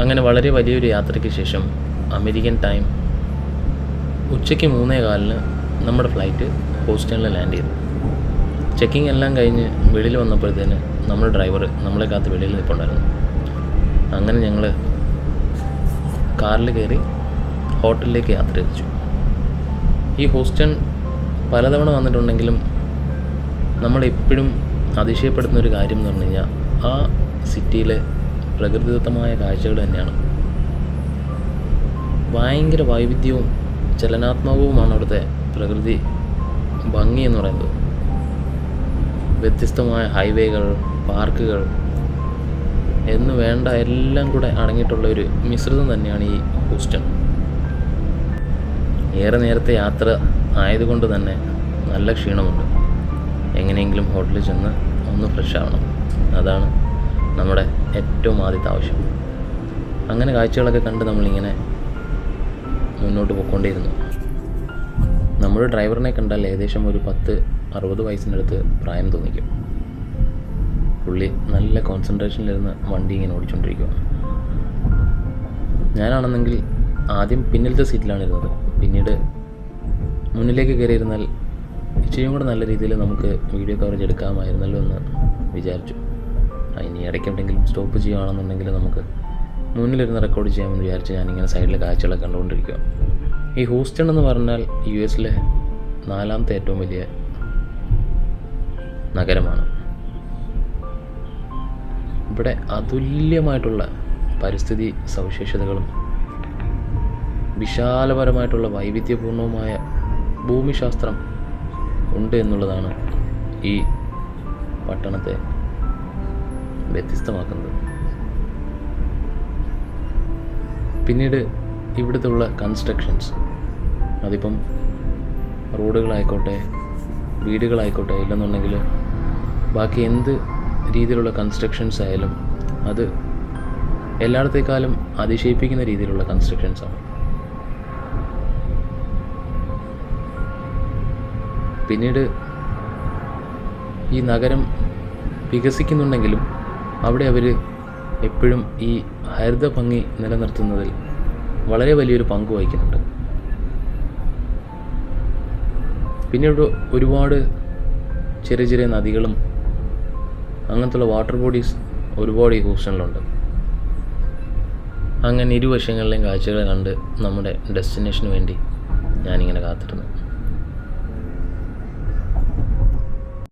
അങ്ങനെ വളരെ വലിയൊരു യാത്രയ്ക്ക് ശേഷം അമേരിക്കൻ ടൈം ഉച്ചയ്ക്ക് മൂന്നേ കാലിന് നമ്മുടെ ഫ്ലൈറ്റ് ഹൂസ്റ്റണിൽ ലാൻഡ് ചെയ്തു. ചെക്കിംഗ് എല്ലാം കഴിഞ്ഞ് വെളിയിൽ വന്നപ്പോഴത്തേന് നമ്മുടെ ഡ്രൈവർ നമ്മളെ കാത്ത് വെളിയിൽ നിൽപ്പുണ്ടായിരുന്നു. അങ്ങനെ ഞങ്ങൾ കാറിൽ കയറി ഹോട്ടലിലേക്ക് യാത്ര തിരിച്ചു. ഈ ഹോസ്റ്റൺ പലതവണ വന്നിട്ടുണ്ടെങ്കിലും നമ്മളെപ്പോഴും അതിശയപ്പെടുന്ന ഒരു കാര്യം എന്ന് പറഞ്ഞു കഴിഞ്ഞാൽ ആ സിറ്റിയിലെ പ്രകൃതിദത്തമായ കാഴ്ചകൾ തന്നെയാണ്. ഭയങ്കര വൈവിധ്യവും ചലനാത്മകവുമാണ് അവിടുത്തെ പ്രകൃതി ഭംഗി എന്ന് പറയുന്നത്. വ്യത്യസ്തമായ ഹൈവേകൾ പാർക്കുകൾ എന്ന് വേണ്ട എല്ലാം കൂടെ അടങ്ങിയിട്ടുള്ള ഒരു മിശ്രിതം തന്നെയാണ് ഈ ഹൂസ്റ്റൺ. ഏറെ നേരത്തെ യാത്ര ആയതുകൊണ്ട് തന്നെ നല്ല ക്ഷീണമുണ്ട്. എങ്ങനെയെങ്കിലും ഹോട്ടലിൽ ചെന്ന് ഒന്ന് ഫ്രഷ് ആവണം. അതാണ് നമ്മുടെ ഏറ്റവും ആദ്യത്തെ ആവശ്യം. അങ്ങനെ കാഴ്ചകളൊക്കെ കണ്ട് നമ്മളിങ്ങനെ മുന്നോട്ട് പോയിക്കൊണ്ടേയിരുന്നു നമ്മുടെ ഡ്രൈവറിനെ കണ്ടാൽ ഏകദേശം ഒരു പത്ത് അറുപത് അടുത്ത് പ്രായം തോന്നിക്കും. പുള്ളി നല്ല കോൺസെൻട്രേഷനിലിരുന്ന് വണ്ടി ഇങ്ങനെ ഓടിച്ചുകൊണ്ടിരിക്കുക ഞാനാണെന്നെങ്കിൽ ആദ്യം പിന്നിലത്തെ സീറ്റിലാണ് ഇരുന്നത്. പിന്നീട് മുന്നിലേക്ക് കയറിയിരുന്നാൽ ഇച്ചിരിയും കൂടെ നല്ല രീതിയിൽ നമുക്ക് വീഡിയോ കവറേജ് എടുക്കാമായിരുന്നല്ലോ എന്ന് വിചാരിച്ചു. ഇടയ്ക്ക് സ്റ്റോപ്പ് ചെയ്യുകയാണെന്നുണ്ടെങ്കിൽ നമുക്ക് മുന്നിലിരുന്ന് റെക്കോർഡ് ചെയ്യാമെന്ന് വിചാരിച്ച് ഞാനിങ്ങനെ സൈഡിലെ കാഴ്ചകളൊക്കെ കണ്ടുകൊണ്ടിരിക്കുക ഈ ഹൂസ്റ്റൺ എന്ന് പറഞ്ഞാൽ യു എസിലെ നാലാമത്തെ ഏറ്റവും വലിയ നഗരമാണ്. ഇവിടെ അതുല്യമായിട്ടുള്ള പരിസ്ഥിതി സവിശേഷതകളും വിശാലപരമായിട്ടുള്ള വൈവിധ്യപൂർണവുമായ ഭൂമിശാസ്ത്രം ഉണ്ട് എന്നുള്ളതാണ് ഈ പട്ടണത്തെ വ്യത്യസ്തമാക്കുന്നത്. പിന്നീട് ഇവിടുത്തെ ഉള്ള കൺസ്ട്രക്ഷൻസ് അതിപ്പം റോഡുകളായിക്കോട്ടെ വീടുകളായിക്കോട്ടെ ഇല്ലെന്നുണ്ടെങ്കിൽ ബാക്കി എന്ത് രീതിയിലുള്ള കൺസ്ട്രക്ഷൻസ് ആയാലും അത് എല്ലായിടത്തേക്കാളും അതിശയിപ്പിക്കുന്ന രീതിയിലുള്ള കൺസ്ട്രക്ഷൻസാണ് പിന്നീട് ഈ നഗരം വികസിക്കുന്നുണ്ടെങ്കിലും അവിടെ അവർ എപ്പോഴും ഈ ഹരിത ഭംഗി നിലനിർത്തുന്നതിൽ വളരെ വലിയൊരു പങ്ക് വഹിക്കുന്നുണ്ട്. പിന്നീട് ഒരുപാട് ചെറിയ ചെറിയ നദികളും അങ്ങനത്തുള്ള വാട്ടർ ബോഡീസ് ഒരുപാട് ഈ ഹൂസ്റ്റണിലുണ്ട് അങ്ങനെ ഇരുവശങ്ങളിലെയും കാഴ്ചകൾ കണ്ട് നമ്മുടെ ഡെസ്റ്റിനേഷന് വേണ്ടി ഞാനിങ്ങനെ കാത്തിരുന്നു.